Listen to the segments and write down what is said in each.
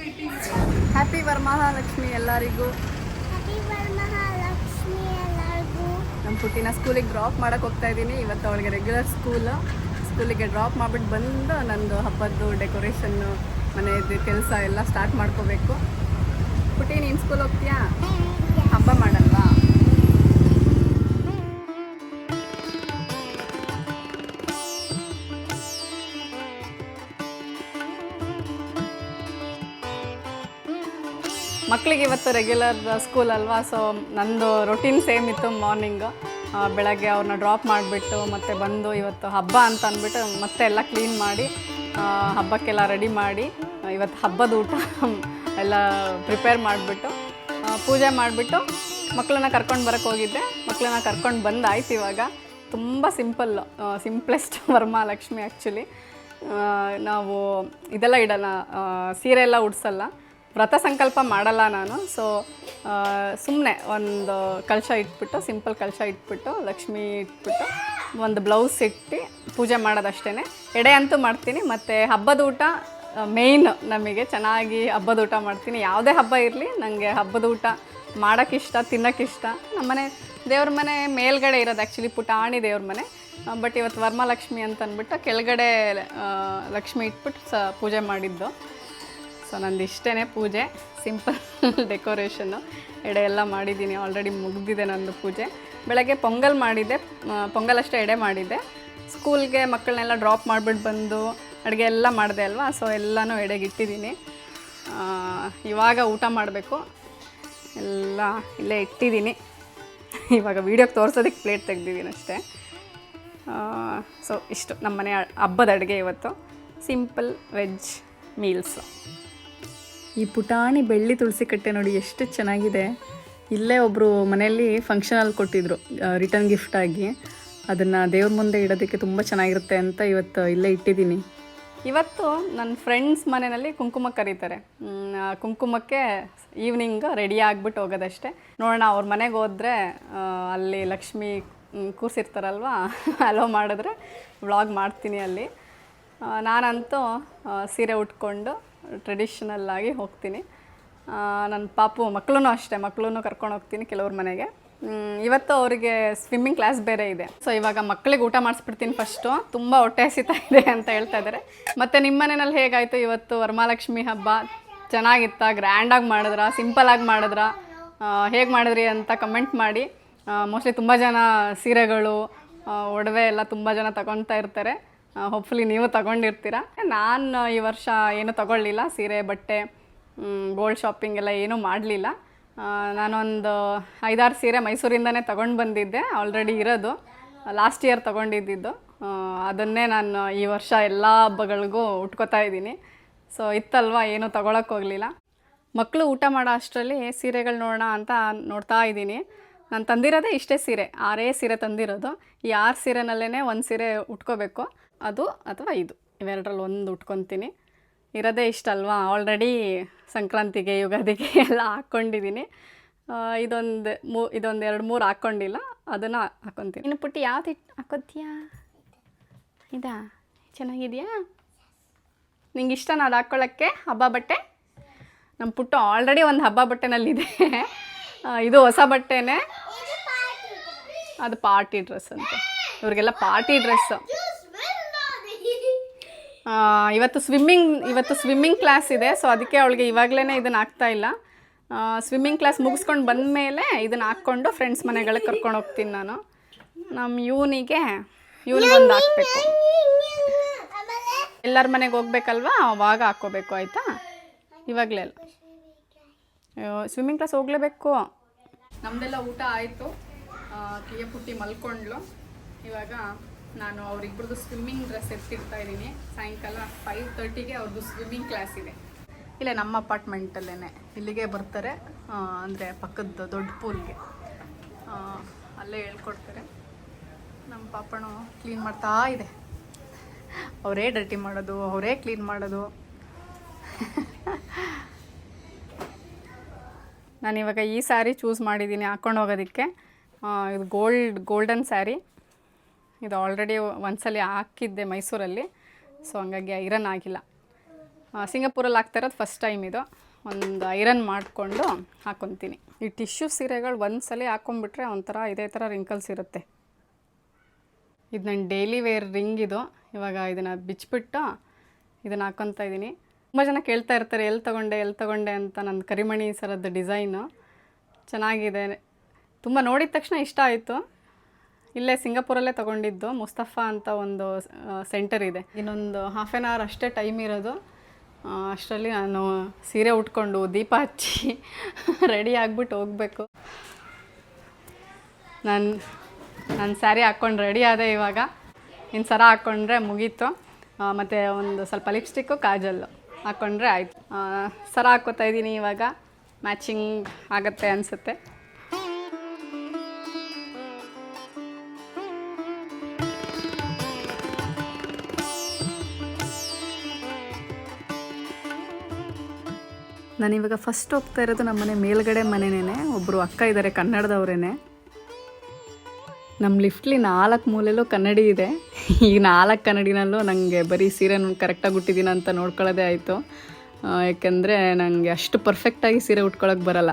Happy Varamahalakshmi ಎಲ್ಲರಿಗೂ. ನಮ್ಮ ಪುಟ್ಟಿನ ಸ್ಕೂಲಿಗೆ ಡ್ರಾಪ್ ಮಾಡಕ್ಕೆ ಹೋಗ್ತಾ ಇದ್ದೀನಿ. ಇವತ್ತು ಅವಳಿಗೆ ರೆಗ್ಯುಲರ್ ಸ್ಕೂಲ್ ಸ್ಕೂಲಿಗೆ ಡ್ರಾಪ್ ಮಾಡಿಬಿಟ್ಟು ಬಂದು ನಂದು ಹಬ್ಬದ್ದು ಡೆಕೋರೇಷನ್ನು ಮನೆಯದ್ದು ಕೆಲಸ ಎಲ್ಲ ಸ್ಟಾರ್ಟ್ ಮಾಡ್ಕೋಬೇಕು. ಪುಟ್ಟಿ ನೀನು ಸ್ಕೂಲ್ ಹೋಗ್ತೀಯಾ? ಹಬ್ಬ ಮಾಡಲ್ವಾ ಮಕ್ಕಳಿಗೆ ಇವತ್ತು ರೆಗ್ಯುಲರ್ ಸ್ಕೂಲ್ ಅಲ್ವಾ? ಸೊ ನಂದು ರೊಟೀನ್ ಸೇಮ್ ಇತ್ತು ಮಾರ್ನಿಂಗು ಬೆಳಗ್ಗೆ ಅವ್ರನ್ನ ಡ್ರಾಪ್ ಮಾಡಿಬಿಟ್ಟು ಮತ್ತೆ ಬಂದು ಇವತ್ತು ಹಬ್ಬ ಅಂತ ಅಂದ್ಬಿಟ್ಟು ಮತ್ತೆ ಎಲ್ಲ ಕ್ಲೀನ್ ಮಾಡಿ ಹಬ್ಬಕ್ಕೆಲ್ಲ ರೆಡಿ ಮಾಡಿ, ಇವತ್ತು ಹಬ್ಬದ ಊಟ ಎಲ್ಲ ಪ್ರಿಪೇರ್ ಮಾಡಿಬಿಟ್ಟು ಪೂಜೆ ಮಾಡಿಬಿಟ್ಟು ಮಕ್ಕಳನ್ನ ಕರ್ಕೊಂಡು ಬರೋಕ್ಕೆ ಹೋಗಿದ್ದೆ. ಮಕ್ಕಳನ್ನ ಕರ್ಕೊಂಡು ಬಂದಾಯ್ತು ಇವಾಗ. ತುಂಬ ಸಿಂಪಲ್ ಸಿಂಪ್ಲೆಸ್ಟ್ ವರಮಹಾಲಕ್ಷ್ಮಿ ಆ್ಯಕ್ಚುಲಿ ನಾವು ಇದೆಲ್ಲ ಇಡಲ್ಲ ಸೀರೆ ಎಲ್ಲ ಉಡ್ಸಲ್ಲ. ವ್ರತ ಸಂಕಲ್ಪ ಮಾಡಲ್ಲ ನಾನು. ಸೊ ಸುಮ್ಮನೆ ಒಂದು ಕಳಶ ಇಟ್ಬಿಟ್ಟು ಸಿಂಪಲ್ ಕಳಶ ಇಟ್ಬಿಟ್ಟು, ಲಕ್ಷ್ಮಿ ಇಟ್ಬಿಟ್ಟು ಒಂದು ಬ್ಲೌಸ್ ಇಟ್ಟು ಪೂಜೆ ಮಾಡೋದಷ್ಟೇ ಎಡೆ ಅಂತೂ ಮಾಡ್ತೀನಿ, ಮತ್ತು ಹಬ್ಬದ ಊಟ ಮೇಯ್ನ್ ನಮಗೆ ಚೆನ್ನಾಗಿ ಹಬ್ಬದ ಊಟ ಮಾಡ್ತೀನಿ. ಯಾವುದೇ ಹಬ್ಬ ಇರಲಿ ನನಗೆ ಹಬ್ಬದ ಊಟ ಮಾಡೋಕ್ಕಿಷ್ಟ, ತಿನ್ನೋಕ್ಕಿಷ್ಟ. ನಮ್ಮನೆ, ದೇವ್ರ ಮನೆ ಮೇಲ್ಗಡೆ ಇರೋದು ಆ್ಯಕ್ಚುಲಿ ಪುಟಾಣಿ ದೇವ್ರ ಮನೆ. ಬಟ್ ಇವತ್ತು ವರ್ಮಲಕ್ಷ್ಮಿ ಅಂತ ಅಂದ್ಬಿಟ್ಟು ಕೆಳಗಡೆ ಲಕ್ಷ್ಮಿ ಇಟ್ಬಿಟ್ಟು ಸ, ಪೂಜೆ ಮಾಡಿದ್ದು. ಸೊ ನಂದು ಇಷ್ಟೇ ಪೂಜೆ. ಸಿಂಪಲ್ ಡೆಕೋರೇಷನ್ನು ಎಡೆ ಎಲ್ಲ ಮಾಡಿದ್ದೀನಿ. ಆಲ್ರೆಡಿ ಮುಗಿದಿದೆ ನಂದು ಪೂಜೆ. ಬೆಳಗ್ಗೆ ಪೊಂಗಲ್ ಮಾಡಿದ್ದೆ. ಪೊಂಗಲ್ ಅಷ್ಟೇ ಎಡೆ ಮಾಡಿದ್ದೆ. ಸ್ಕೂಲ್ಗೆ ಮಕ್ಕಳನ್ನೆಲ್ಲ ಡ್ರಾಪ್ ಮಾಡಿಬಿಟ್ಟು ಬಂದು ಅಡುಗೆ ಎಲ್ಲ ಮಾಡಿದೆ ಅಲ್ವಾ? ಸೊ ಎಲ್ಲನೂ ಎಡೆಗೆ ಇಟ್ಟಿದ್ದೀನಿ. ಇವಾಗ ಊಟ ಮಾಡಬೇಕು. ಎಲ್ಲ ಇಲ್ಲೇ ಇಟ್ಟಿದ್ದೀನಿ. ಇವಾಗ ವೀಡಿಯೋಗೆ ತೋರಿಸೋದಕ್ಕೆ ಪ್ಲೇಟ್ ತೆಗ್ದಿದ್ದೀನಿ ಅಷ್ಟೇ. ಸೊ ಇಷ್ಟು. ನಮ್ಮ ಮನೆ ಹಬ್ಬದ ಅಡುಗೆ ಇವತ್ತು. ಸಿಂಪಲ್ ವೆಜ್ ಮೀಲ್ಸು ಈ ಪುಟಾಣಿ ಬೆಳ್ಳಿ ತುಳಸಿ ಕಟ್ಟೆ ನೋಡಿ ಎಷ್ಟು ಚೆನ್ನಾಗಿದೆ. ಇಲ್ಲೇ ಒಬ್ಬರು ಮನೆಯಲ್ಲಿ ಫಂಕ್ಷನಲ್ಲಿ ಕೊಟ್ಟಿದ್ರು ರಿಟರ್ನ್ ಗಿಫ್ಟಾಗಿ ಅದನ್ನು ದೇವ್ರ ಮುಂದೆ ಇಡೋದಕ್ಕೆ ತುಂಬ ಚೆನ್ನಾಗಿರುತ್ತೆ ಅಂತ ಇವತ್ತು ಇಲ್ಲೇ ಇಟ್ಟಿದ್ದೀನಿ. ಇವತ್ತು ನನ್ನ ಫ್ರೆಂಡ್ಸ್ ಮನೆಯಲ್ಲಿ ಕುಂಕುಮ ಕರೀತಾರೆ. ಕುಂಕುಮಕ್ಕೆ ಈವ್ನಿಂಗ್ ರೆಡಿ ಆಗಿಬಿಟ್ಟು ಹೋಗೋದಷ್ಟೇ. ನೋಡೋಣ, ಅವ್ರ ಮನೆಗೆ ಹೋದರೆ ಅಲ್ಲಿ ಲಕ್ಷ್ಮಿ ಕೂರ್ಸಿರ್ತಾರಲ್ವ, ಅಲೋ ಮಾಡಿದ್ರೆ ವ್ಲಾಗ್ ಮಾಡ್ತೀನಿ ಅಲ್ಲಿ. ನಾನಂತೂ ಸೀರೆ ಉಟ್ಕೊಂಡು ಟ್ರೆಡಿಷ್ನಲ್ ಆಗಿ ಹೋಗ್ತೀನಿ ನನ್ನ ಪಾಪು ಮಕ್ಕಳೂ ಅಷ್ಟೇ ಮಕ್ಕಳೂ ಕರ್ಕೊಂಡು ಹೋಗ್ತೀನಿ ಕೆಲವ್ರ ಮನೆಗೆ. ಇವತ್ತು ಅವರಿಗೆ ಸ್ವಿಮ್ಮಿಂಗ್ ಕ್ಲಾಸ್ ಬೇರೆ ಇದೆ. ಸೊ ಇವಾಗ ಮಕ್ಕಳಿಗೆ ಊಟ ಮಾಡಿಸ್ಬಿಡ್ತೀನಿ ಫಸ್ಟು ತುಂಬ ಹೊಟ್ಟೆ ಹಸಿತಾ ಇದೆ ಅಂತ ಹೇಳ್ತಾ ಇದ್ದಾರೆ ಮತ್ತು ನಿಮ್ಮ ಮನೆಯಲ್ಲಿ ಹೇಗಾಯಿತು ಇವತ್ತು ವರಮಹಾಲಕ್ಷ್ಮಿ ಹಬ್ಬ? ಚೆನ್ನಾಗಿತ್ತಾ? ಗ್ರ್ಯಾಂಡಾಗಿ ಮಾಡಿದ್ರಾ? ಸಿಂಪಲಾಗಿ ಮಾಡಿದ್ರಾ? ಹೇಗೆ ಮಾಡಿದ್ರಿ ಅಂತ ಕಮೆಂಟ್ ಮಾಡಿ. ಮೋಸ್ಟ್ಲಿ ತುಂಬ ಜನ ಸೀರೆಗಳು ಒಡವೆ ಎಲ್ಲ ತುಂಬ ಜನ ತಗೊತಾ ಇರ್ತಾರೆ. ಹೋಪ್ಫುಲಿ ನೀವು ತಗೊಂಡಿರ್ತೀರ. ನಾನು ಈ ವರ್ಷ ಏನು ತಗೊಳ್ಳಿಲ್ಲ, ಸೀರೆ, ಬಟ್ಟೆ ಗೋಲ್ಡ್ ಶಾಪಿಂಗ್ ಎಲ್ಲ ಏನೂ ಮಾಡಲಿಲ್ಲ. ನಾನೊಂದು ಐದಾರು ಸೀರೆ ಮೈಸೂರಿಂದನೇ ತಗೊಂಡು ಬಂದಿದ್ದೆ ಆಲ್ರೆಡಿ ಇರೋದು. ಲಾಸ್ಟ್ ಇಯರ್ ತಗೊಂಡಿದ್ದಿದ್ದು. ಅದನ್ನೇ ನಾನು ಈ ವರ್ಷ ಎಲ್ಲ ಹಬ್ಬಗಳಿಗೂ ಉಟ್ಕೋತಾ ಇದ್ದೀನಿ. ಸೊ ಇತ್ತಲ್ವ, ಏನೂ ತಗೊಳಕ್ಕೆ ಹೋಗಲಿಲ್ಲ. ಮಕ್ಕಳು ಊಟ ಮಾಡೋ ಅಷ್ಟರಲ್ಲಿ ಸೀರೆಗಳು ನೋಡೋಣ ಅಂತ ನೋಡ್ತಾ ಇದ್ದೀನಿ. ನಾನು ತಂದಿರೋದೇ ಇಷ್ಟೇ ಸೀರೆ, ಆರೇ ಸೀರೆ ತಂದಿರೋದು. ಈ ಆರು ಸೀರೆನಲ್ಲೇ ಒಂದು ಸೀರೆ ಉಟ್ಕೋಬೇಕು. ಅದು ಅಥವಾ ಇದು. ಇವೆರಡರಲ್ಲಿ ಒಂದು ಉಟ್ಕೊತೀನಿ. ಇರೋದೇ ಇಷ್ಟ ಅಲ್ವಾ? ಆಲ್ರೆಡಿ ಸಂಕ್ರಾಂತಿಗೆ ಯುಗಾದಿಗೆ ಎಲ್ಲ ಹಾಕ್ಕೊಂಡಿದ್ದೀನಿ ಇದೊಂದು ಮೂ ಇದೊಂದು ಎರಡು ಮೂರು ಹಾಕ್ಕೊಂಡಿಲ್ಲ. ಅದನ್ನು ಹಾಕ್ಕೊತೀನಿ ಇನ್ನು ಪುಟ್ಟಿ ಯಾವ್ದು ಇಟ್ಟು ಹಾಕೋತೀಯಾ? ಇದಾ? ಚೆನ್ನಾಗಿದೆಯಾ? ನಿಂಗೆ ಇಷ್ಟನಾ ಅದು ಹಾಕ್ಕೊಳ್ಳೋಕ್ಕೆ ಹಬ್ಬ ಬಟ್ಟೆ? ನಮ್ಮ ಪುಟ್ಟು ಆಲ್ರೆಡಿ ಒಂದು ಹಬ್ಬ ಬಟ್ಟೆನಲ್ಲಿದೆ. ಇದು ಹೊಸ ಬಟ್ಟೆನೇ. ಅದು ಪಾರ್ಟಿ ಡ್ರೆಸ್ ಅಂತ. ಇವ್ರಿಗೆಲ್ಲ ಪಾರ್ಟಿ ಡ್ರೆಸ್ ಇವತ್ತು ಸ್ವಿಮ್ಮಿಂಗ್ ಇವತ್ತು ಸ್ವಿಮ್ಮಿಂಗ್ ಕ್ಲಾಸ್ ಇದೆ ಸೊ ಅದಕ್ಕೆ ಅವಳಿಗೆ ಇವಾಗಲೇ ಇದನ್ನು ಹಾಕ್ತಾ ಇಲ್ಲ. ಸ್ವಿಮ್ಮಿಂಗ್ ಕ್ಲಾಸ್ ಮುಗಿಸ್ಕೊಂಡು ಬಂದಮೇಲೆ ಇದನ್ನು ಹಾಕ್ಕೊಂಡು ಫ್ರೆಂಡ್ಸ್ ಮನೆಗಳಿಗೆ ಕರ್ಕೊಂಡು ಹೋಗ್ತೀನಿ ನಾನು. ನಮ್ಮ ಇವನಿಗೆ ಒಂದು ಹಾಕ್ಬೇಕು. ಎಲ್ಲರ ಮನೆಗೆ ಹೋಗ್ಬೇಕಲ್ವಾ? ಅವಾಗ ಹಾಕ್ಕೋಬೇಕು, ಆಯಿತಾ? ಇವಾಗಲೇ ಸ್ವಿಮ್ಮಿಂಗ್ ಕ್ಲಾಸ್ ಹೋಗಲೇಬೇಕು. ನಮ್ಮದೆಲ್ಲ ಊಟ ಆಯಿತು. ಕಿಯ ಪುಟ್ಟಿ ಮಲ್ಕೊಂಡ್ಲು ಇವಾಗ ನಾನು ಅವರಿಬ್ಬರದು ಸ್ವಿಮ್ಮಿಂಗ್ ಡ್ರೆಸ್ ಎತ್ತಿಡ್ತಾ ಇದ್ದೀನಿ. ಸಾಯಂಕಾಲ ಫೈವ್ ತರ್ಟಿಗೆ ಅವ್ರದ್ದು ಸ್ವಿಮ್ಮಿಂಗ್ ಕ್ಲಾಸ್ ಇದೆ. ಇಲ್ಲೇ ನಮ್ಮ ಅಪಾರ್ಟ್ಮೆಂಟಲ್ಲೇ ಇಲ್ಲಿಗೆ ಬರ್ತಾರೆ ಅಂದರೆ ಪಕ್ಕದ ದೊಡ್ಡ ಪೂಲ್ಗೆ ಅಲ್ಲೇ ಹೇಳ್ಕೊಡ್ತಾರೆ. ನಮ್ಮ ಪಾಪನು ಕ್ಲೀನ್ ಮಾಡ್ತಾ ಇದೆ. ಅವರೇ ಡರ್ಟಿ ಮಾಡೋದು, ಅವರೇ ಕ್ಲೀನ್ ಮಾಡೋದು. ನಾನು ಇವಾಗ ಈ ಸ್ಯಾರಿ ಚೂಸ್ ಮಾಡಿದ್ದೀನಿ, ಹಾಕ್ಕೊಂಡು ಹೋಗೋದಕ್ಕೆ. ಇದು ಗೋಲ್ಡ್ ಗೋಲ್ಡನ್ ಸ್ಯಾರಿ ಇದು ಆಲ್ರೆಡಿ ಒಂದ್ಸಲಿ ಹಾಕಿದ್ದೆ ಮೈಸೂರಲ್ಲಿ. ಸೊ ಹಂಗಾಗಿ ಐರನ್ ಆಗಿಲ್ಲ. ಸಿಂಗಾಪುರಲ್ಲಿ ಹಾಕ್ತಾ ಇರೋದು ಫಸ್ಟ್ ಟೈಮ್ ಇದು. ಒಂದು ಐರನ್ ಮಾಡಿಕೊಂಡು ಹಾಕ್ಕೊತೀನಿ ಈ ಟಿಶ್ಯೂ ಸೀರೆಗಳು ಒಂದ್ಸಲ ಹಾಕ್ಕೊಂಡ್ಬಿಟ್ರೆ ಒಂಥರ ಇದೇ ಥರ ರಿಂಕಲ್ಸ್ ಇರುತ್ತೆ. ಇದು ನನ್ನ ಡೈಲಿ ವೇರ್ ರಿಂಗ್ ಇದು. ಇವಾಗ ಇದನ್ನು ಬಿಚ್ಚಿಬಿಟ್ಟು ಇದನ್ನು ಹಾಕ್ಕೊತಾ ಇದ್ದೀನಿ ತುಂಬ ಜನ ಕೇಳ್ತಾ ಇರ್ತಾರೆ ಎಲ್ಲಿ ತೊಗೊಂಡೆ ಎಲ್ಲಿ ತೊಗೊಂಡೆ ಅಂತ ನನ್ನ ಕರಿಮಣಿ ಸರದ್ದು ಡಿಸೈನು ಚೆನ್ನಾಗಿದೆ. ತುಂಬ ನೋಡಿದ ತಕ್ಷಣ ಇಷ್ಟ ಆಯಿತು. ಇಲ್ಲೇ ಸಿಂಗಾಪುರಲ್ಲೇ ತಗೊಂಡಿದ್ದು ಮುಸ್ತಫಾ ಅಂತ ಒಂದು ಸೆಂಟರ್ ಇದೆ. ಇನ್ನೊಂದು ಹಾಫ್ ಆನ್ ಅವರ್ ಅಷ್ಟೇ ಟೈಮ್ ಇರೋದು. ಅಷ್ಟರಲ್ಲಿ ನಾನು ಸೀರೆ ಉಟ್ಕೊಂಡು ದೀಪ ಹಚ್ಚಿ ರೆಡಿ ಆಗಿಬಿಟ್ಟು ಹೋಗಬೇಕು. ನಾನು ನಾನು ಸ್ಯಾರಿ ಹಾಕ್ಕೊಂಡು ರೆಡಿ ಆದೆ ಇವಾಗ. ಇನ್ನು ಸರ ಹಾಕ್ಕೊಂಡ್ರೆ ಮುಗೀತು. ಮತ್ತು ಒಂದು ಸ್ವಲ್ಪ ಲಿಪ್ಸ್ಟಿಕ್ಕು ಕಾಜಲ್ಲು ಹಾಕ್ಕೊಂಡ್ರೆ ಆಯಿತು. ಸರ ಹಾಕ್ಕೋತಾ ಇದ್ದೀನಿ ಇವಾಗ. ಮ್ಯಾಚಿಂಗ್ ಆಗುತ್ತೆ ಅನಿಸುತ್ತೆ. ನಾನಿವಾಗ ಫಸ್ಟ್ ಹೋಗ್ತಾ ಇರೋದು ನಮ್ಮ ಮನೆ ಮೇಲ್ಗಡೆ ಮನೆನೇ ಒಬ್ಬರು ಅಕ್ಕ ಇದ್ದಾರೆ ಕನ್ನಡದವರೇನೆ. ನಮ್ಮ ಲಿಫ್ಟ್ಲಿ ನಾಲ್ಕು ಮೂಲೆಯಲ್ಲೂ ಕನ್ನಡಿ ಇದೆ. ಈ ನಾಲ್ಕು ಕನ್ನಡಿನಲ್ಲೂ ನನಗೆ ಬರೀ ಸೀರೆ ಕರೆಕ್ಟಾಗಿ ಉಟ್ಟಿದ್ದೀನಿ ಅಂತ ನೋಡ್ಕೊಳ್ಳೋದೇ ಆಯಿತು. ಯಾಕೆಂದರೆ ನನಗೆ ಅಷ್ಟು ಪರ್ಫೆಕ್ಟಾಗಿ ಸೀರೆ ಉಟ್ಕೊಳ್ಳೋಕೆ ಬರಲ್ಲ.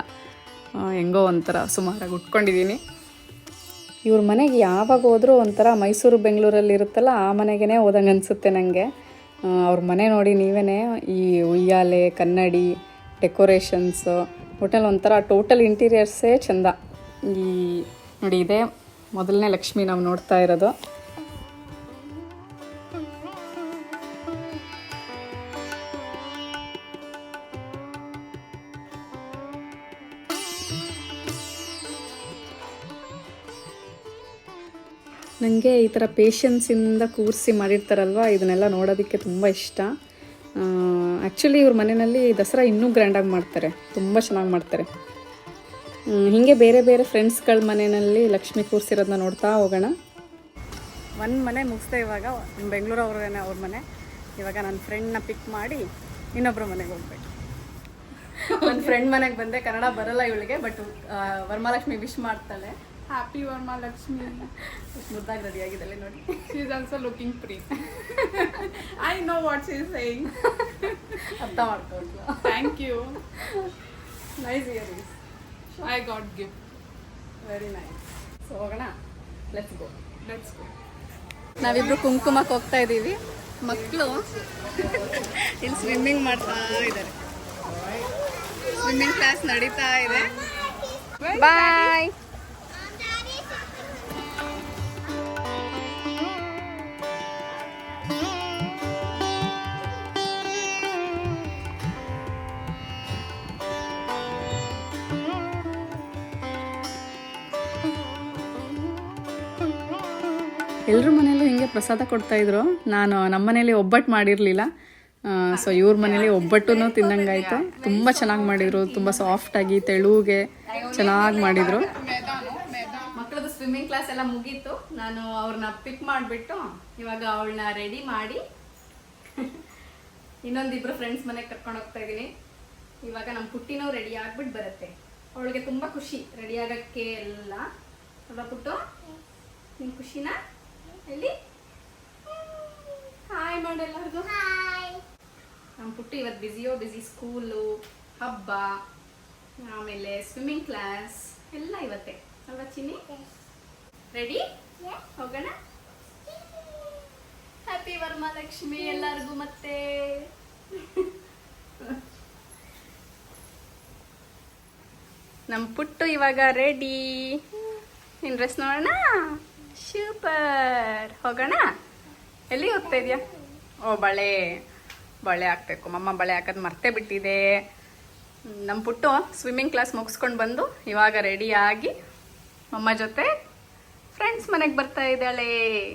ಹೆಂಗೋ ಒಂಥರ ಸುಮಾರಾಗಿ ಉಟ್ಕೊಂಡಿದ್ದೀನಿ ಇವ್ರ ಮನೆಗೆ ಯಾವಾಗ ಹೋದರೂ ಒಂಥರ ಮೈಸೂರು, ಬೆಂಗಳೂರಲ್ಲಿ ಇರುತ್ತಲ್ಲ, ಆ ಮನೆಗೇ ಹೋದಂಗೆ ಅನಿಸುತ್ತೆ ನನಗೆ ಅವ್ರ ಮನೆ ನೋಡಿ ನೀವೇ ಈ ಉಯ್ಯಾಲೆ, ಕನ್ನಡಿ ಡೆಕೋರೇಷನ್ಸು, ಹೋಟೆಲ್ ಒಂಥರ ಟೋಟಲ್ ಇಂಟೀರಿಯರ್ಸೇ ಚೆಂದ. ಈ ನೋಡಿ ಇದೇ, ಮೊದಲನೇ ಲಕ್ಷ್ಮಿ ನಾವು ನೋಡ್ತಾ ಇರೋದು. ನನಗೆ ಈ ಥರ ಪೇಷನ್ಸಿಂದ ಕೂರಿಸಿ ಮಾಡಿರ್ತಾರಲ್ವ, ಇದನ್ನೆಲ್ಲ ನೋಡೋದಕ್ಕೆ ತುಂಬ ಇಷ್ಟ. ಆ್ಯಕ್ಚುಲಿ ಇವ್ರ ಮನೆಯಲ್ಲಿ ದಸರಾ ಇನ್ನೂ ಗ್ರ್ಯಾಂಡಾಗಿ ಮಾಡ್ತಾರೆ. ತುಂಬ ಚೆನ್ನಾಗಿ ಮಾಡ್ತಾರೆ. ಹೀಗೆ ಬೇರೆ ಬೇರೆ ಫ್ರೆಂಡ್ಸ್ಗಳ ಮನೆಯಲ್ಲಿ ಲಕ್ಷ್ಮಿ ಕೂರಿಸಿರೋದನ್ನ ನೋಡ್ತಾ ಹೋಗೋಣ. ಒಂದು ಮನೆ ಮುಗಿಸ್ದೆ ಇವಾಗ ಬೆಂಗಳೂರು ಅವ್ರದೇನೆ ಅವ್ರ ಮನೆ. ಇವಾಗ ನನ್ನ ಫ್ರೆಂಡ್ನ ಪಿಕ್ ಮಾಡಿ ಇನ್ನೊಬ್ಬರ ಮನೆಗೆ ಹೋಗ್ಬೇಕು. ಒಂದು ಫ್ರೆಂಡ್ ಮನೆಗೆ ಬಂದೆ ಕನ್ನಡ ಬರಲ್ಲ ಇವಳಿಗೆ ಬಟ್ ವರಮಹಾಲಕ್ಷ್ಮಿ ವಿಶ್ ಮಾಡ್ತಾಳೆ. Happy ವರ್ಮಾ ಲಕ್ಷ್ಮಿಯ ಮುದ್ದಾಗಿ ರೆಡಿ ಆಗಿದ್ದಾಳೆ ನೋಡಿ. She is also looking pretty I know what she is saying ಅರ್ಥ ಮಾಡ್ಕೊಂಡು thank you nice earrings I got gift very nice so ಹೋಗೋಣ. ಲೆಟ್ಸ್ ಗೋ ಲೆಟ್ಸ್ ಗೋ ನಾವಿಬ್ರು ಕುಂಕುಮಕ್ಕೆ ಹೋಗ್ತಾ ಇದ್ದೀವಿ. ಮಕ್ಕಳು ಇಲ್ಲಿ ಸ್ವಿಮ್ಮಿಂಗ್ ಮಾಡ್ತಾ ಇದ್ದಾರೆ. ಸ್ವಿಮ್ಮಿಂಗ್ ಕ್ಲಾಸ್ ನಡೀತಾ ಇದೆ. ಬಾಯ್ ಪ್ರಸಾದ ಕೊಡ್ತಾ ಇದ್ರು. ನಾನು ನಮ್ಮ ಮನೇಲಿ ಒಬ್ಬಟ್ಟು ಮಾಡಿರಲಿಲ್ಲ. ಸೊ ಇವ್ರ ಮನೇಲಿ ಒಬ್ಬಟ್ಟು ತಿಂದಂಗಾಯ್ತು. ತುಂಬ ಚೆನ್ನಾಗಿ ಮಾಡಿದ್ರು. ತುಂಬ ಸಾಫ್ಟಾಗಿ ತೆಳುಗೆ ಚೆನ್ನಾಗಿ ಮಾಡಿದ್ರು. ಮಕ್ಕಳದ್ದು ಸ್ವಿಮ್ಮಿಂಗ್ ಕ್ಲಾಸ್ ಎಲ್ಲ ಮುಗೀತು. ನಾನು ಅವ್ರನ್ನ ಪಿಕ್ ಮಾಡಿಬಿಟ್ಟು ಇವಾಗ ಅವಳನ್ನ ರೆಡಿ ಮಾಡಿ ಇನ್ನೊಂದಿಬ್ರು ಫ್ರೆಂಡ್ಸ್ ಮನೆಗೆ ಕರ್ಕೊಂಡು ಹೋಗ್ತಾ ಇದ್ದೀನಿ. ಇವಾಗ ನಮ್ಮ ಪುಟ್ಟಿನೂ ರೆಡಿ ಆಗ್ಬಿಟ್ಟು ಬರುತ್ತೆ. ಅವಳಿಗೆ ತುಂಬ ಖುಷಿ. ರೆಡಿ ಆಗೋಕ್ಕೆ ಎಲ್ಲ. ಅಲ್ವಾ ಪುಟ್ಟು? ನಿಮ್ಮ ಖುಷಿನ? ಎಲ್ಲಿ? ಹಾಯ್ ಮಾಡೆಲ್ಲರಿಗೂ ಎಲ್ಲರಿಗೂ Hi. ನಮ್ಮ ಪುಟ್ಟು ಇವತ್ತು ಬ್ಯುಸಿಯೋ ಬ್ಯುಸಿ ಸ್ಕೂಲು ಹಬ್ಬ ಆಮೇಲೆ ಸ್ವಿಮ್ಮಿಂಗ್ ಕ್ಲಾಸ್ ಎಲ್ಲ ಇವತ್ತೆ. ಅಲ್ವಾ ಚಿನ್ನಿ? ರೆಡಿ. ಹೋಗೋಣ? ಹ್ಯಾಪಿ ವರ್ಮಾಲಕ್ಷ್ಮಿ ಎಲ್ಲರಿಗೂ ಮತ್ತೆ. ನಮ್ಮ ಪುಟ್ಟು ಇವಾಗ ರೆಡಿ ನಿನ್ ಡ್ರೆಸ್ ನೋಡೋಣ? ಸೂಪರ್ ಹೋಗೋಣ? ಎಲ್ಲಿ ಹೋಗ್ತಾ ಇದೆಯಾ? ಓ, ಬಳೆ. ಬಳೆ ಹಾಕ್ಬೇಕು. ಮಮ್ಮ ಬಳೆ ಹಾಕೋದು ಮರ್ತೇ ಬಿಟ್ಟಿದೆ. ನಮ್ಮ ಪುಟ್ಟು ಸ್ವಿಮ್ಮಿಂಗ್ ಕ್ಲಾಸ್ ಮುಗಿಸ್ಕೊಂಡು ಬಂದು ಇವಾಗ ರೆಡಿಯಾಗಿ ಮಮ್ಮ ಜೊತೆ ಫ್ರೆಂಡ್ಸ್ ಮನೆಗೆ ಬರ್ತಾ ಇದ್ದಾಳೆ.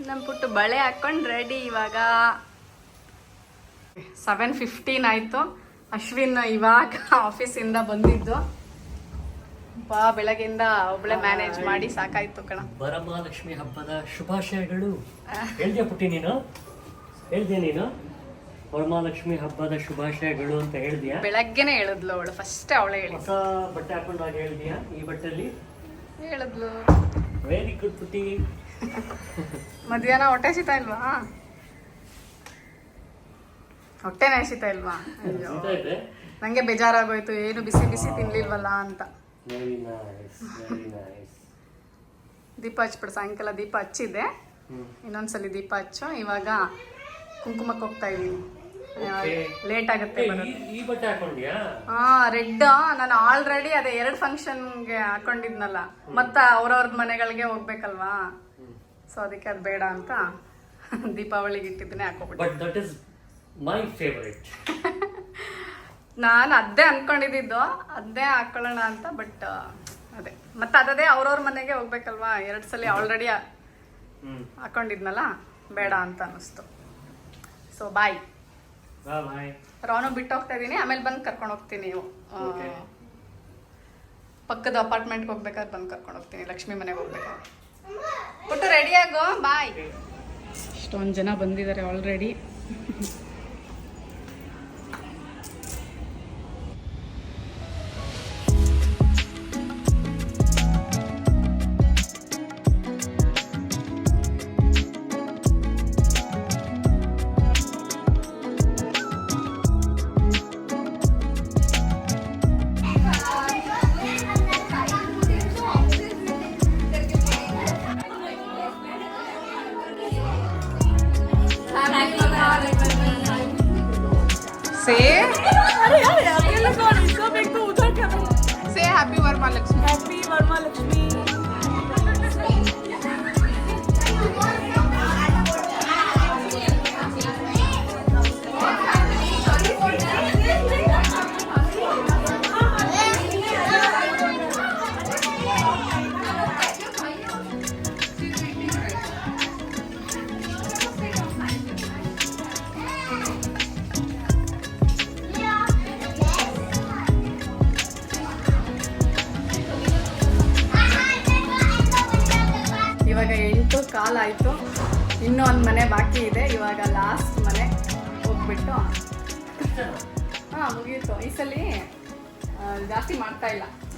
ನಮ್ಮ ಪುಟ್ಟು ಬಳೆ ಹಾಕ್ಕೊಂಡು ರೆಡಿ ಇವಾಗ. ಸೆವೆನ್ ಫಿಫ್ಟೀನ್ ಆಯಿತು. ಅಶ್ವಿನ್ ಇವಾಗ ಆಫೀಸಿಂದ ಬಂದಿದ್ದು. ಬಾ ಬೆಳಗ್ಗೆಯಿಂದ ಒಬ್ಳೆ ಮ್ಯಾನೇಜ್ ಮಾಡಿ ಸಾಕಾಯ್ತು ಕಣ. ವರಮಹಾಲಕ್ಷ್ಮಿ ಹಬ್ಬದ ಶುಭಾಶಯಗಳು. ಹೇಳ್ದೆ ಪುಟ್ಟಿ ನೀನು? ಹೇಳ್ದೆ ನೀನು? ವರಮಹಾಲಕ್ಷ್ಮಿ ಹಬ್ಬದ ಶುಭಾಶಯಗಳು ಅಂತ ಹೇಳ್ದೀಯ? ಬೆಳಗ್ಗೆನೆ ಹೇಳಿದ್ಲು ಅವಳು ಫಸ್ಟ್ ಅವಳು ಹೇಳಿ ಹೊಸ ಬಟ್ಟೆ ಹಾಕೊಂಡಾಗ ಹೇಳ್ದೀಯ ಈ ಬಟ್ಟೆಲಿ ಹೇಳಿದ್ಲು. ವೆರಿ ಗುಡ್ ಪುಟ್ಟಿ. ಮಧ್ಯಾಹ್ನ ಹೊಟ್ಟೆ ಸಿತಾ ಇಲ್ವಾ? ಹೊಟ್ಟೆನೇ ಸಿತಾ ಇಲ್ವಾ? ನಂಗೆ ಬೇಜಾರಾಗೋಯ್ತು ಏನು ಬಿಸಿ ಬಿಸಿ ತಿನ್ಲಿಲ್ವಲ್ಲ ಅಂತ. ವೆರಿ ನೈಸ್ ವೆರಿ ನೈಸ್ ದೀಪ ಹಚ್ಬಿಡು ಸಾಯಂಕಾಲ ದೀಪ ಹಚ್ಚಿದೆ ಇನ್ನೊಂದ್ಸಲಿ ದೀಪ ಹಚ್ಚು. ಇವಾಗ ಕುಂಕುಮಕ್ಕೆ ಹೋಗ್ತಾ Okay. ಲೇಟ್ ಆಗುತ್ತೆ ಹಾ ರೆಡ್ ನಾನು ಆಲ್ರೆಡಿ ಅದೇ ಎರಡು ಫಂಕ್ಷನ್ಗೆ ಹಾಕೊಂಡಿದ್ನಲ್ಲ. ಮತ್ತ ಅವ್ರವ್ರ ಮನೆಗಳಿಗೆ ಹೋಗ್ಬೇಕಲ್ವಾ? ಸೊ ಅದಕ್ಕೆ ಅದು ಬೇಡ ಅಂತ ದೀಪಾವಳಿಗೆ ಇಟ್ಟಿದ್ದೀನಿ ಹಾಕೋಬಿಟ್ಟು. ಮೈ ಫೇವರೇಟ್ ನಾನು ಅದೇ ಅನ್ಕೊಂಡಿದ್ದು ಅದೇ ಹಾಕೊಳ್ಳೋಣ ಅಂತ ಬಟ್ ಅದೇ. ಮತ್ತೆ ಅದದೇ ಅವ್ರವ್ರ ಮನೆಗೆ ಹೋಗ್ಬೇಕಲ್ವಾ? ಎರಡು ಸಲ ಆಲ್ರೆಡಿ ಹಾಕೊಂಡಿದ್ನಲ್ಲ? ಬೇಡ ಅಂತ ಅನ್ನಿಸ್ತು. ಸೊ ಬಾಯ್ ರಾನು ಬಿಟ್ಟು ಹೋಗ್ತಾ ಇದೀನಿ ಆಮೇಲೆ ಬಂದು ಕರ್ಕೊಂಡು ಹೋಗ್ತೀನಿ ನೀವು. ಪಕ್ಕದ ಅಪಾರ್ಟ್ಮೆಂಟ್ಗೆ ಹೋಗ್ಬೇಕಾದ್ರೆ ಬಂದು ಕರ್ಕೊಂಡು ಹೋಗ್ತೀನಿ ಲಕ್ಷ್ಮಿ ಮನೆಗೆ ಹೋಗ್ಬೇಕಾದ್ರೆ. ಬಿಟ್ಟು ರೆಡಿ ಆಗೋ ಬಾಯ್ ಇಷ್ಟೊಂದು ಜನ ಬಂದಿದ್ದಾರೆ ಆಲ್ರೆಡಿ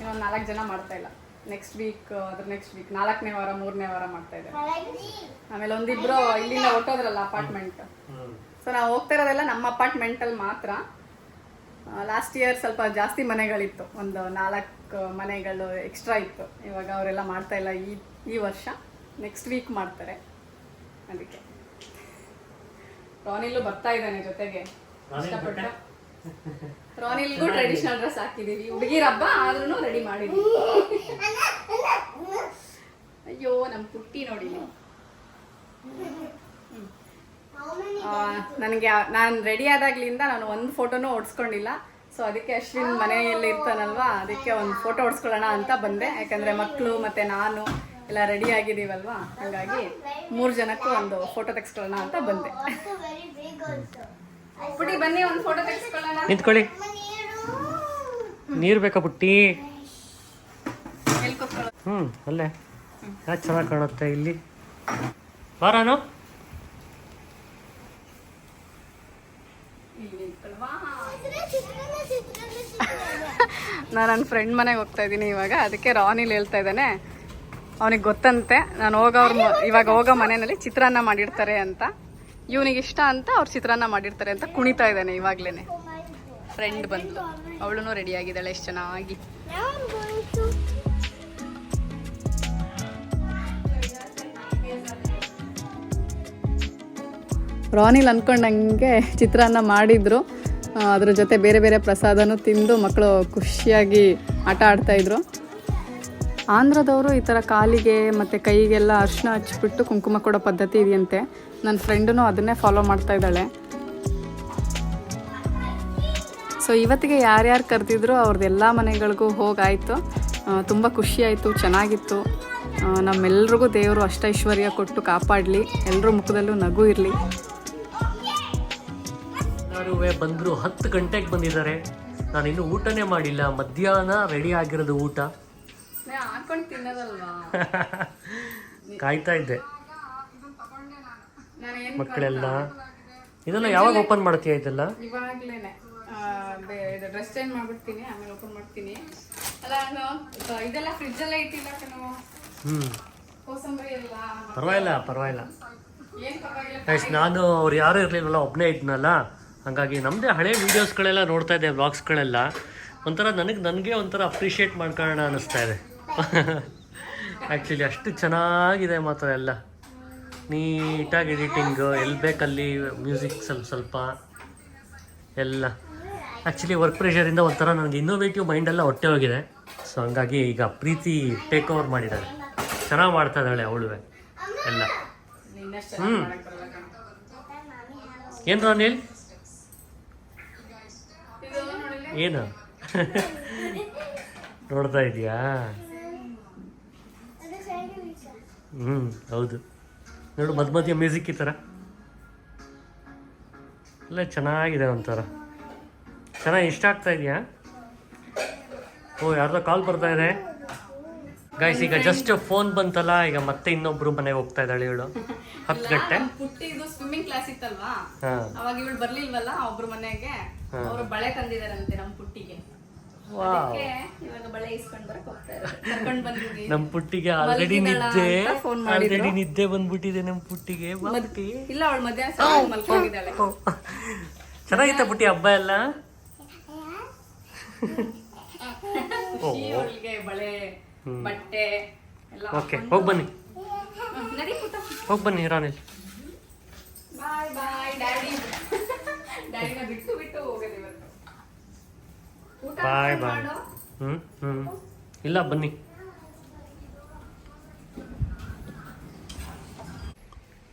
ಇನ್ನೊಂದು ನಾಲ್ಕು ಜನ ಮಾಡ್ತಾ ಇಲ್ಲ. ನೆಕ್ಸ್ಟ್ ವೀಕ್ ಅದ್ರ ನೆಕ್ಸ್ಟ್ ವೀಕ್ ನಾಲ್ಕನೇ ವಾರ ಮೂರನೇ ವಾರ ಮಾಡ್ತಾ ಇದ್ದಾರೆ. ಆಮೇಲೆ ಒಂದಿಬ್ರು ಇಲ್ಲಿಂದ ಹೊಟ್ಟೋದ್ರಲ್ಲ ಅಪಾರ್ಟ್ಮೆಂಟ್ ಸೊ ನಾವು ಹೋಗ್ತಾ ಇರೋದೆಲ್ಲ ನಮ್ಮ ಅಪಾರ್ಟ್ಮೆಂಟಲ್ಲಿ ಮಾತ್ರ. ಲಾಸ್ಟ್ ಇಯರ್ ಸ್ವಲ್ಪ ಜಾಸ್ತಿ ಮನೆಗಳಿತ್ತು. ಒಂದು ನಾಲ್ಕು ಮನೆಗಳು ಎಕ್ಸ್ಟ್ರಾ ಇತ್ತು. ಇವಾಗ ಅವರೆಲ್ಲ ಮಾಡ್ತಾ ಇಲ್ಲ ಈ ಈ ವರ್ಷ. ನೆಕ್ಸ್ಟ್ ವೀಕ್ ಮಾಡ್ತಾರೆ. ಅದಕ್ಕೆ. ರಾನಿಲು ಬರ್ತಾ ಇದ್ದಾನೆ ಜೊತೆಗೆ. ಇಷ್ಟಪಟ್ಟು? ರಾನಿಲ್ಗೂ ಟ್ರೆಡಿಷನಲ್ ಡ್ರೆಸ್ ಹಾಕಿದೀವಿ. ಹುಡುಗಿರ ಹಬ್ಬ ಆದ್ರೂ ರೆಡಿ ಮಾಡಿದೀವಿ. ಅಯ್ಯೋ ನಮ್ಮ ಪುಟ್ಟಿ ನೋಡಿ. ನನಗೆ ನಾನು ರೆಡಿ ಆದಾಗ್ಲಿಂದ ನಾನು ಒಂದು ಫೋಟೋನೂ ಓಡಿಸ್ಕೊಂಡಿಲ್ಲ. ಸೊ ಅದಕ್ಕೆ ಅಶ್ವಿನ್ ಮನೆಯಲ್ಲಿ ಇರ್ತಾನಲ್ವಾ, ಅದಕ್ಕೆ ಒಂದು ಫೋಟೋ ಓಡಿಸ್ಕೊಳ್ಳೋಣ ಅಂತ ಬಂದೆ. ಯಾಕಂದರೆ ಮಕ್ಕಳು ಮತ್ತು ನಾನು ಎಲ್ಲ ರೆಡಿ ಆಗಿದ್ದೀವಲ್ವಾ? ಹಾಗಾಗಿ ಮೂರು ಜನಕ್ಕೂ ಒಂದು ಫೋಟೋ ತೆಗೆಸ್ಕೊಳ್ಳೋಣ ಅಂತ ಬಂದೆ. Very big also. ಪುಟಿ ಬನ್ನಿ ಒಂದು ಫೋಟೋ ತೆಗೆಸ್ಕೊಳ್ಳೋಣ. ನಿಂತ್ಕೊಳ್ಳಿ. ನೀರು ಬೇಕಾ ಪುಟ್ಟಿ? ಹ್ಮ್ ಅಲ್ಲೇ. ಯಾಕೆ ಚೆನ್ನಾಗಿ ಕಾಣುತ್ತೆ ಇಲ್ಲಿ? ಬಾರಾನು ನಾನು ನನ್ನ ಫ್ರೆಂಡ್ ಮನೆಗೆ ಹೋಗ್ತಾ ಇದ್ದೀನಿ ಇವಾಗ. ಅದಕ್ಕೆ ರಾನಿಲ್ ಹೇಳ್ತಾ ಇದ್ದಾನೆ. ಅವನಿಗೆ ಗೊತ್ತಂತೆ. ನಾನು ಹೋಗೋವ್ರ ಮ- ಇವಾಗ ಹೋಗೋ ಮನೆಯಲ್ಲಿ ಚಿತ್ರಾನ್ನ ಮಾಡಿರ್ತಾರೆ ಅಂತ. ಇವನಿಗೆ ಇಷ್ಟ ಅಂತ ಅವ್ರು ಚಿತ್ರಾನ್ನ ಮಾಡಿರ್ತಾರೆ ಅಂತ ಕುಣಿತಾ ಇದ್ದಾನೆ ಇವಾಗ್ಲೇನೆ. ಫ್ರೆಂಡ್ ಬಂದು. ಅವಳು ರೆಡಿ ಆಗಿದ್ದಾಳೆ, ಎಷ್ಟು ಚೆನ್ನಾಗಿ. ರಾನಿಲ್ ಅನ್ಕೊಂಡಂಗೆ ಚಿತ್ರಾನ್ನ ಮಾಡಿದ್ರು. ಅದ್ರ ಜೊತೆ ಬೇರೆ ಬೇರೆ ಪ್ರಸಾದನೂ ತಿಂದು ಮಕ್ಕಳು ಖುಷಿಯಾಗಿ ಆಟ ಆಡ್ತಾ ಇದ್ರು. ಆಂಧ್ರದವರು ಈ ಥರ ಕಾಲಿಗೆ ಮತ್ತು ಕೈಗೆಲ್ಲ ಅರಿಶಿನ ಹಚ್ಬಿಟ್ಟು ಕುಂಕುಮ ಕೊಡೋ ಪದ್ಧತಿ ಇದೆಯಂತೆ. ನನ್ನ ಫ್ರೆಂಡೂ ಅದನ್ನೇ ಫಾಲೋ ಮಾಡ್ತಾ ಇದ್ದಾಳೆ. ಸೊ ಇವತ್ತಿಗೆ ಯಾರ್ಯಾರು ಕರೆದಿದ್ರು ಅವ್ರದ್ದು ಎಲ್ಲ ಮನೆಗಳಿಗೂ ಹೋಗಾಯಿತು. ತುಂಬ ಖುಷಿಯಾಯಿತು ಆಯಿತು ಚೆನ್ನಾಗಿತ್ತು ನಮ್ಮೆಲ್ರಿಗೂ ದೇವರು ಅಷ್ಟೈಶ್ವರ್ಯ ಕೊಟ್ಟು ಕಾಪಾಡಲಿ. ಎಲ್ಲರ ಮುಖದಲ್ಲೂ ನಗು ಇರಲಿ. ಎಲ್ಲರೂ ಬಂದರು ಹತ್ತು ಗಂಟೆಗೆ ಬಂದಿದ್ದಾರೆ. ನಾನು ಇನ್ನೂ ಊಟನೇ ಮಾಡಿಲ್ಲ. ಮಧ್ಯಾಹ್ನ ರೆಡಿ ಆಗಿರೋದು ಊಟ. ಕಾಯ್ತಾ ಇದ್ದೆ. ಮಕ್ಕಳೆಲ್ಲ? ಇದನ್ನ ಯಾವಾಗ ಓಪನ್ ಮಾಡ್ತೀಯ ಇದೆಲ್ಲ? ಇವಾಗ್ಲೇನೆ. ಡ್ರೆಸ್ ಚೇಂಜ್ ಮಾಡ್ಬಿಡ್ತೀನಿ ಆಮೇಲೆ ಓಪನ್ ಮಾಡ್ತೀನಿ. ಅಲ್ಲ ನಾನು ಇದೆಲ್ಲ ಫ್ರಿಜ್ಜಲ್ಲೇ ಇಟ್ಟಿಲ್ಲ ಕಣೋ. ಹ್ಮ್. ಕೋಸಂಬರಿ ಎಲ್ಲ ಪರವಾಗಿಲ್ಲ ಪರವಾಗಿಲ್ಲ. ಗೈಸ್ ನಾನು ಅವ್ರು ಯಾರು ಇರಲಿಲ್ವಲ್ಲ ಒಬ್ಬನೇ ಇದ್ನಲ್ಲ. ಹಾಗಾಗಿ ನಮ್ಮದೇ ಹಳೆ ವೀಡಿಯೋಸ್ಗಳೆಲ್ಲ ನೋಡ್ತಾ ಇದ್ದೆ ವ್ಲಾಗ್ಸ್ಗಳೆಲ್ಲ ಒಂಥರ ನನಗೆ ನನಗೆ ಒಂಥರ ಅಪ್ರಿಷಿಯೇಟ್ ಮಾಡ್ಕೊಳ್ಳೋಣ ಅನಿಸ್ತಾ ಇದೆ. ಆ್ಯಕ್ಚುಲಿ ಅಷ್ಟು ಚೆನ್ನಾಗಿದೆ ಮಾತ್ರ ಎಲ್ಲ. ನೀಟಾಗಿ ಎಡಿಟಿಂಗು ಎಲ್ಲಿ ಬೇಕಲ್ಲಿ ಮ್ಯೂಸಿಕ್ ಸ್ವಲ್ಪ ಸ್ವಲ್ಪ, ಎಲ್ಲ. ಆ್ಯಕ್ಚುಲಿ ವರ್ಕ್ ಪ್ರೆಷರಿಂದ ಒಂಥರ ನನಗೆ ಇನ್ನೋವೇಟಿವ್ ಮೈಂಡೆಲ್ಲ ಹೊಟ್ಟೆ ಹೋಗಿದೆ ಸೊ ಹಂಗಾಗಿ ಈಗ ಪ್ರೀತಿ ಟೇಕ್ ಓವರ್ ಮಾಡಿದ್ದಾರೆ. ಚೆನ್ನಾಗಿ ಮಾಡ್ತಾ ಇದ್ದಾಳೆ ಅವಳು. ಎಲ್ಲ. ಹ್ಞೂ. ಏನು ಇದು ಏನು? ನೋಡ್ತಾ ಇದೆಯಾ? ಹ್ಞೂ ಹೌದು. ನೋಡು ಮಧ್ಯ ಮಧ್ಯ ಮ್ಯೂಸಿಕ್ ಈ ಥರ ಎಲ್ಲ ಚೆನ್ನಾಗಿದೆ ಒಂಥರ. ಚೆನ್ನಾಗಿ ಇಷ್ಟ ಆಗ್ತಾ ಇದೆಯಾ? ಓ ಯಾರ್ದೋ ಕಾಲ್ ಬರ್ತಾ ಇದೆ. ಗಾಯ್ಸ್ ಈಗ ಜಸ್ಟ್ ಫೋನ್ ಬಂತಲ್ಲ ಈಗ ಮತ್ತೆ ಇನ್ನೊಬ್ರು ಮನೆಗೆ ಹೋಗ್ತಾ ಇದ್ದಾಳೆ ಇವಳು. ಹತ್ತು ಗಂಟೆ. ನಮ್ ಪುಟ್ಟಿ ಇದು ಸ್ವಿಮ್ಮಿಂಗ್ ಕ್ಲಾಸ್ ಇತ್ತಲ್ವಾ? ಅವಾಗ ಇವಳು ಬರ್ಲಿಲ್ವಲ್ಲ ಒಬ್ರು ಮನೆಗೆ? ಅವರು ಬಳೆ ತಂದಿದಾರಂತೆ ನಮ್ಮ ಪುಟ್ಟಿಗೆ. ನಮ್ಮ ಪುಟ್ಟಿಗೆ ಆಲ್ರೆಡಿ ನಿದ್ದೆ. ಆಲ್ರೆಡಿ ನಿದ್ದೆ ಬಂದ್ಬಿಟ್ಟಿದೆ ನಮ್ಮ ಪುಟ್ಟಿಗೆ. ಇಲ್ಲ ಅವಳು ಮಧ್ಯಾಹ್ನ ಚೆನ್ನಾಗಿತ್ತ ಪುಟ್ಟಿ ಹಬ್ಬ ಎಲ್ಲ? ಬಟ್ಟೆ ಓಕೆ ಹೋಗಿ ಬನ್ನಿ. ಹೋಗ್ ಬನ್ನಿ ರಾನಿಲ್ ಬಾಯ್ ಬಾಯ್ ಡ್ಯಾಡಿ. ಡ್ಯಾಡಿನ ಬಿಟ್ಟು ಬಿಟ್ಟು ಹೋಗೋದು ಇವತ್ತು ಊಟ ಬಾಯ್ ಬಾಯ್ ಹ್ಮ್ ಹ್ಞೂ ಹ್ಞೂ ಇಲ್ಲ ಬನ್ನಿ.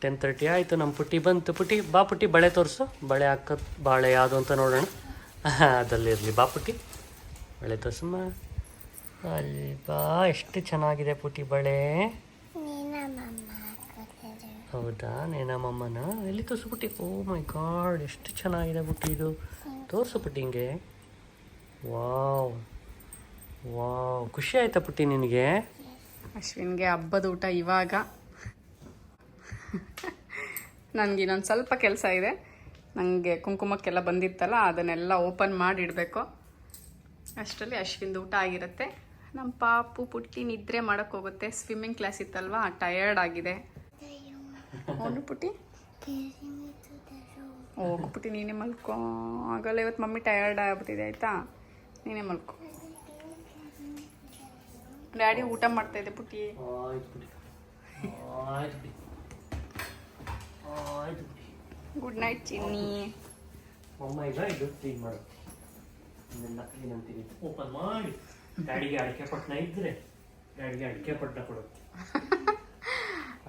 ಟೆನ್ ತರ್ಟಿ ಆಯಿತು ನಮ್ಮ ಪುಟ್ಟಿ ಬಂತು. ಪುಟ್ಟಿ ಬಾ ಪುಟ್ಟಿ ಬಳೆ ತೋರಿಸು. ಬಳೆ ಹಾಕ ಬಾಳೆ ಯಾವುದು ಅಂತ ನೋಡೋಣ. ಅದಲ್ಲಿರಲಿ ಬಾ ಪುಟ್ಟಿ. ಬಳೆ ತೋರಿಸಮ್ಮ. ಅಲ್ಲಿ ಬಾ. ಎಷ್ಟು ಚೆನ್ನಾಗಿದೆ ಪುಟ್ಟಿ ಬಳೆ. ಹೌದಾ? ನೇನಮ್ಮನ ಎಲ್ಲಿ ತೋರಿಸು ಪುಟ್ಟಿ? ಓ ಮೈ ಗಾಡ್ ಎಷ್ಟು ಚೆನ್ನಾಗಿದೆ ಪುಟ್ಟಿ ಇದು. ತೋರಿಸು ಪುಟ್ಟಿ ಹಿಂಗೆ. ವಾವ್. ವಾವ್. ಖುಷಿ ಆಯ್ತಾ ಪುಟ್ಟಿ ನಿನಗೆ? ಅಶ್ವಿನ್ಗೆ ಹಬ್ಬದ ಊಟ ಇವಾಗ. ನನಗೆ ಇನ್ನೊಂದು ಸ್ವಲ್ಪ ಕೆಲಸ ಇದೆ. ನನಗೆ ಕುಂಕುಮಕ್ಕೆಲ್ಲ ಬಂದಿತ್ತಲ್ಲ, ಅದನ್ನೆಲ್ಲ ಓಪನ್ ಮಾಡಿ ಇಡಬೇಕು ಅಷ್ಟರಲ್ಲಿ ಅಶ್ವಿನ್ದು ಊಟ ಆಗಿರುತ್ತೆ. ನಮ್ಮ ಪಾಪು ಪುಟ್ಟಿ ನಿದ್ರೆ ಮಾಡಕ್ಕೆ ಹೋಗುತ್ತೆ. ಸ್ವಿಮ್ಮಿಂಗ್ ಕ್ಲಾಸ್ ಇತ್ತಲ್ವಾ ಟಯರ್ಡ್ ಆಗಿದೆ. ಅವನು ಪುಟ್ಟಿ. ಹೋಗು ಪುಟ್ಟಿ, ನೀನೇ ಮಲ್ಕೋ. ಆಗಲ್ಲ, ಇವತ್ತು ಮಮ್ಮಿ ಟಯರ್ಡ್ ಆಗ್ಬಿಟ್ಟಿದೆ, ಆಯಿತಾ? ನೀನೇ ಮಲ್ಕೋ. ಡ್ಯಾಡಿ ಊಟ ಮಾಡ್ತಾ ಇದೆ ಪುಟ್ಟಿ. ಗುಡ್ ನೈಟ್ ಚಿನ್ನಿ. ಅಮ್ಮ ಈಗ ಇದು ಕ್ಲೀನ್ ಮಾಡು. ಇದೆಲ್ಲ ಕ್ಲೀನ್ ಅಂತೀನಿ. ಓಪನ್ ಮಾಡಿ. ಡ್ಯಾಡಿಗೆ ಅಡಿಕೆ ಪಟ್ನ ಇದ್ರೆ ಡ್ಯಾಡಿಗೆ ಅಡಿಕೆ ಪಟ್ನ ಕೊಡು.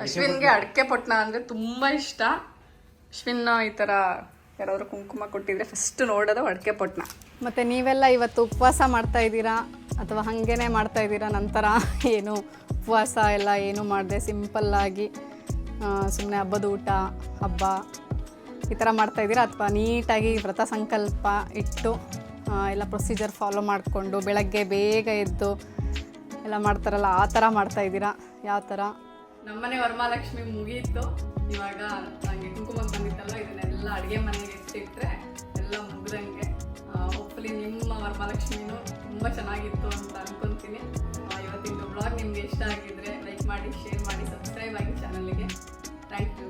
ಅಶ್ವಿನ್ಗೆ ಅಡಿಕೆ ಪೊಟ್ಟಣ ಅಂದರೆ ತುಂಬ ಇಷ್ಟ. ಅಶ್ವಿನ್ ಈ ಥರ ಯಾರಾದರೂ ಕುಂಕುಮ ಕೊಟ್ಟಿದ್ರೆ ಫಸ್ಟ್ ನೋಡೋದು ಅಡಿಕೆ ಪೊಟ್ನ. ಮತ್ತು ನೀವೆಲ್ಲ ಇವತ್ತು ಉಪವಾಸ ಮಾಡ್ತಾ ಇದ್ದೀರಾ? ಅಥವಾ ಹಾಗೇನೆ ಮಾಡ್ತಾ ಇದ್ದೀರಾ ನಂತರ? ಏನು ಉಪವಾಸ ಎಲ್ಲ ಏನು ಮಾಡದೆ? ಸಿಂಪಲ್ಲಾಗಿ ಸುಮ್ಮನೆ ಹಬ್ಬದ ಊಟ, ಹಬ್ಬ, ಈ ಥರ ಮಾಡ್ತಾ ಇದ್ದೀರಾ? ಅಥವಾ ನೀಟಾಗಿ ವ್ರತ ಸಂಕಲ್ಪ ಇಟ್ಟು ಎಲ್ಲ ಪ್ರೊಸೀಜರ್ ಫಾಲೋ ಮಾಡಿಕೊಂಡು ಬೆಳಗ್ಗೆ ಬೇಗ ಎದ್ದು ಎಲ್ಲ ಮಾಡ್ತಾರಲ್ಲ, ಆ ಥರ ಮಾಡ್ತಾ ಇದ್ದೀರಾ? ಯಾವ ಥರ? ನಮ್ಮನೆ ವರಮಹಾಲಕ್ಷ್ಮಿ ಮುಗಿಯಿತು ಇವಾಗ ಕುಂಕುಮಕ್ಕೆ ಬಂದಿತ್ತಲ್ಲ, ಇದನ್ನೆಲ್ಲ ಅಡುಗೆ ಮನೆಗೆ ಎತ್ತಿಟ್ರೆ ಎಲ್ಲ ಮುಗ್ದಂಗೆ. ಹೋಪ್ಫುಲಿ ನಿಮ್ಮ ವರಮಹಾಲಕ್ಷ್ಮಿನೂ ತುಂಬ ಚೆನ್ನಾಗಿತ್ತು ಅಂತ ಅನ್ಕೊಂತೀನಿ. ಇವತ್ತಿನ ಬ್ಲಾಗ್ ನಿಮ್ಗೆ ಇಷ್ಟ ಆಗಿದ್ರೆ ಲೈಕ್ ಮಾಡಿ ಶೇರ್ ಮಾಡಿ ಸಬ್ಸ್ಕ್ರೈಬ್ ಆಗಿ ಚಾನಲ್ಗೆ ಥ್ಯಾಂಕ್ ಯು